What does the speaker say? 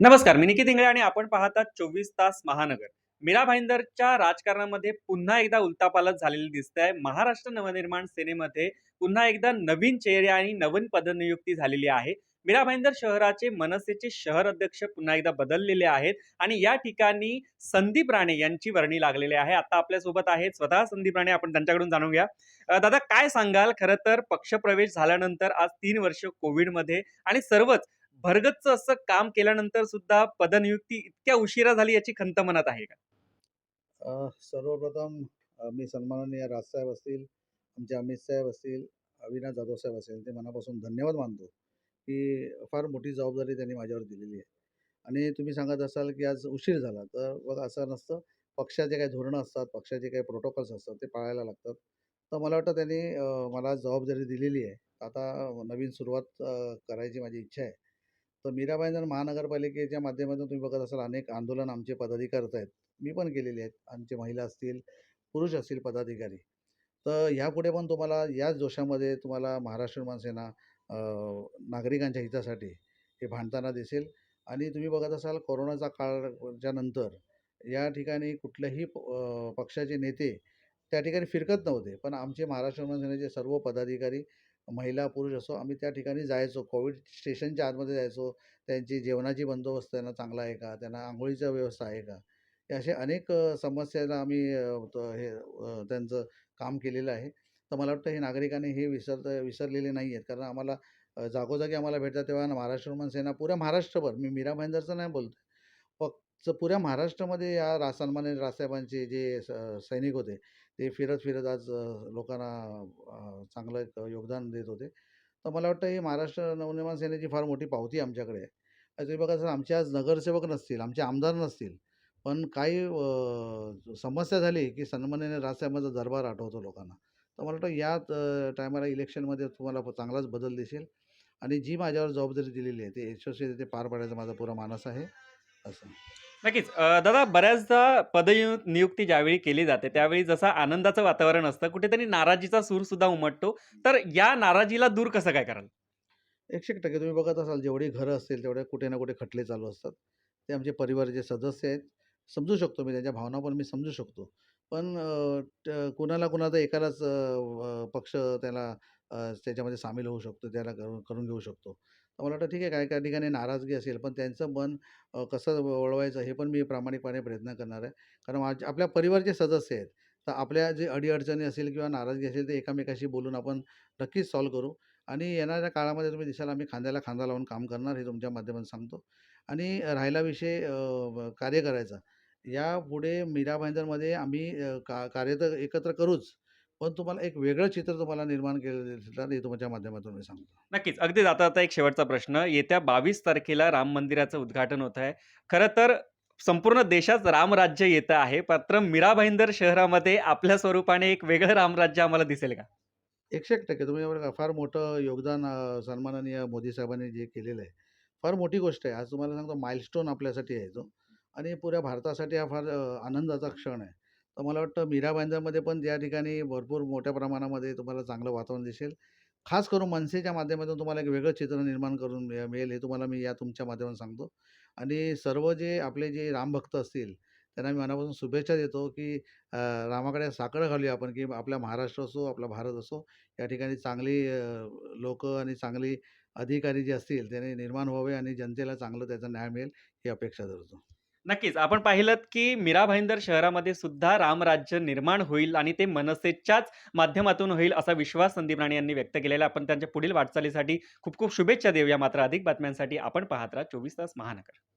नमस्कार मी निकित इंगळे आणि आपण पाहतात चोवीस तास महानगर. मीरा भाईंदरच्या राजकारणामध्ये पुन्हा एकदा उलतापालत झालेली दिसते आहे महाराष्ट्र नवनिर्माण सेनेमध्ये पुन्हा एकदा नवीन चेहरे आणि नवीन पदनियुक्ती झालेली आहे. मीरा भाईंदर शहराचे मनसेचे शहर अध्यक्ष पुन्हा एकदा बदललेले आहेत आणि या ठिकाणी संदीप राणे यांची वर्णी लागलेली आहे. आता आपल्यासोबत आहेत स्वतः संदीप राणे आपण त्यांच्याकडून जाणून घ्या. दादा काय सांगाल? खरं तर पक्षप्रवेश झाल्यानंतर आज तीन वर्ष कोविडमध्ये आणि सर्वच भरगतचं असं काम केल्यानंतर सुद्धा पदनियुक्ती इतक्या उशिरा झाली याची खंत मनात आहे का? सर्वप्रथम मी सन्माननीय राजसाहेब असतील आमचे अमित साहेब असतील अविनाश जाधव साहेब असेल ते मनापासून धन्यवाद मानतो की फार मोठी जबाबदारी त्यांनी माझ्यावर दिलेली आहे. आणि तुम्ही सांगत असाल की आज उशीर झाला तर बघा असं नसतं. पक्षाचे काही धोरणं असतात पक्षाचे काही प्रोटोकॉल्स असतात ते पाळायला लागतात. तर मला वाटतं त्यांनी मला जबाबदारी दिलेली आहे. आता नवीन सुरुवात करायची माझी इच्छा आहे. तर मीराबाईंजर महानगरपालिकेच्या माध्यमातून तुम्ही बघत असाल अनेक आंदोलन आमचे पदाधिकारी करत आहेत. मी पण केलेले आहेत. आमचे महिला असतील पुरुष असतील पदाधिकारी. तर ह्यापुढे पण तुम्हाला याच जोशामध्ये तुम्हाला महाराष्ट्र मनसेना नागरिकांच्या हितासाठी हे भांडताना दिसेल. आणि तुम्ही बघत असाल कोरोनाचा काळच्या नंतर या ठिकाणी कुठल्याही प- पक्षाचे नेते त्या ठिकाणी फिरकत नव्हते. पण आमचे महाराष्ट्र निर्माण सेनेचे सर्व पदाधिकारी महिला पुरुष असो आम्ही त्या ठिकाणी जायचो. कोविड स्टेशनच्या आतमध्ये जायचो. त्यांची जेवणाची बंदोबस्त त्यांना चांगला आहे का? त्यांना आंघोळीचा व्यवस्था आहे का? हे असे अनेक अ, समस्यांना आम्ही हे त्यांचं काम केलेलं आहे. तर मला वाटतं हे नागरिकांनी हे विसरता विसरलेले नाही आहेत कारण आम्हाला जागोजागी आम्हाला भेटतात तेव्हा महाराष्ट्र सेना पुऱ्या महाराष्ट्रभर. मी मीरा भाईंदरचं नाही बोलतो फक्त पुऱ्या महाराष्ट्रामध्ये या रा रासाहेबांचे राजसाहेबांचे जे स सैनिक होते ते फिरत फिरत आज लोकांना चांगलं एक योगदान देत होते. तर मला वाटतं ही महाराष्ट्र नवनिर्माण सेनेची फार मोठी पावती आमच्याकडे आहे. तुम्ही बघा सर आमचे आज नगरसेवक नसतील आमचे आमदार नसतील पण काही समस्या झाली की सन्माननीय राजसाहेबांचा दरबार आठवतो लोकांना. तर मला वाटतं या टायमाला इलेक्शनमध्ये तुम्हाला चांगलाच बदल दिसेल. आणि जी माझ्यावर जबाबदारी दिलेली आहे ते यशस्वी ते पार पाडायचा माझा पुरा मानस आहे. असं. नक्कीच. अ, दादा बऱ्याचदा पदनियु- नियुक्ती ज्यावेळी केली जाते त्यावेळी जसं आनंदाचं वातावरण असतं कुठेतरी नाराजीचा सूर सुद्धा उमटतो. तर या नाराजीला दूर कसं काय कराल? एकशे एक टक्के तुम्ही बघत असाल जेवढी घरं असतील तेवढे कुठे ना कुठे खटले चालू असतात. ते आमचे परिवाराचे सदस्य आहेत समजू शकतो मी त्यांच्या भावना पण मी समजू शकतो. पण अ, ट- कुणाला कुणाचा एकालाच अ, पक्ष त्याला अ, त्याच्यामध्ये सामील होऊ शकतो त्याला करून करून घेऊ शकतो. तर मला वाटतं ठीक आहे काय काय ठिकाणी नाराजगी असेल पण त्यांचं मन अ, कसं वळवायचं हे पण मी प्रामाणिकपणे प्रयत्न करणार आहे. कारण आज आपल्या परिवारचे सदस्य आहेत. तर आपल्या जे अडीअडचणी असेल किंवा नाराजगी असेल ते एकमेकाशी बोलून आपण नक्कीच सॉल्व्ह करू. आणि येणाऱ्या काळामध्ये तुम्ही दिसाल आम्ही खांद्याला खांदा लावून काम करणार हे तुमच्या माध्यमातून सांगतो. आणि राहिला विषय अ, ब- कार्य करायचा. यापुढे मीरा भाईंदरमध्ये आम्ही अ, का कार्य तर एकत्र करूच. पण तुम्हाला एक वेगळं चित्र तुम्हाला निर्माण केलं दिसणार हे तुमच्या माध्यमातून मी सांगतो. नक्कीच. अगदी आता आता एक शेवटचा प्रश्न. येत्या बावीस तारखेला राम मंदिराचं उद्घाटन होत आहे. खरं तर संपूर्ण देशात रामराज्य येतं आहे. मात्र मीरा भाईंदर शहरामध्ये आपल्या स्वरूपाने एक वेगळं रामराज्य आम्हाला दिसेल का? एकशे एक टक्के. तुम्ही बघा फार मोठं योगदान अ, सन्माननीय मोदी साहेबांनी जे केलेलं आहे फार मोठी गोष्ट आहे. आज तुम्हाला सांगतो माइलस्टोन आपल्यासाठी आहे तो. आणि पुऱ्या भारतासाठी हा फार अ, आनंदाचा क्षण आहे. तर मला वाटतं मीरा भाईंदरमध्ये पण त्या ठिकाणी भरपूर मोठ्या प्रमाणामध्ये तुम्हाला चांगलं वातावरण दिसेल. खास करून मनसेच्या माध्यमातून तुम्हाला एक वेगळं चित्र निर्माण करून मिळेल हे तुम्हाला मी या तुमच्या माध्यमातून सांगतो. आणि सर्व जे आपले जे रामभक्त असतील त्यांना मी मनापासून शुभेच्छा देतो की रामाकडे साखर घालूया आपण की आपला महाराष्ट्र असो आपला भारत असो या ठिकाणी चांगली लोक आणि चांगली अधिकारी जे असतील त्याने निर्माण व्हावे आणि जनतेला चांगलं त्याचा न्याय मिळेल ही अपेक्षा धरतो. नक्कीच. आपण पाहिलं की मीरा भाईंदर शहरामध्ये सुद्धा रामराज्य निर्माण होईल आणि ते मनसेच्याच माध्यमातून होईल असा विश्वास संदीप राणे यांनी व्यक्त केलेला आहे. आपण त्यांच्या पुढील वाटचालीसाठी खूप खूप शुभेच्छा देऊया. मात्र अधिक बातम्यांसाठी आपण पाहत राहा चोवीस तास महानगर.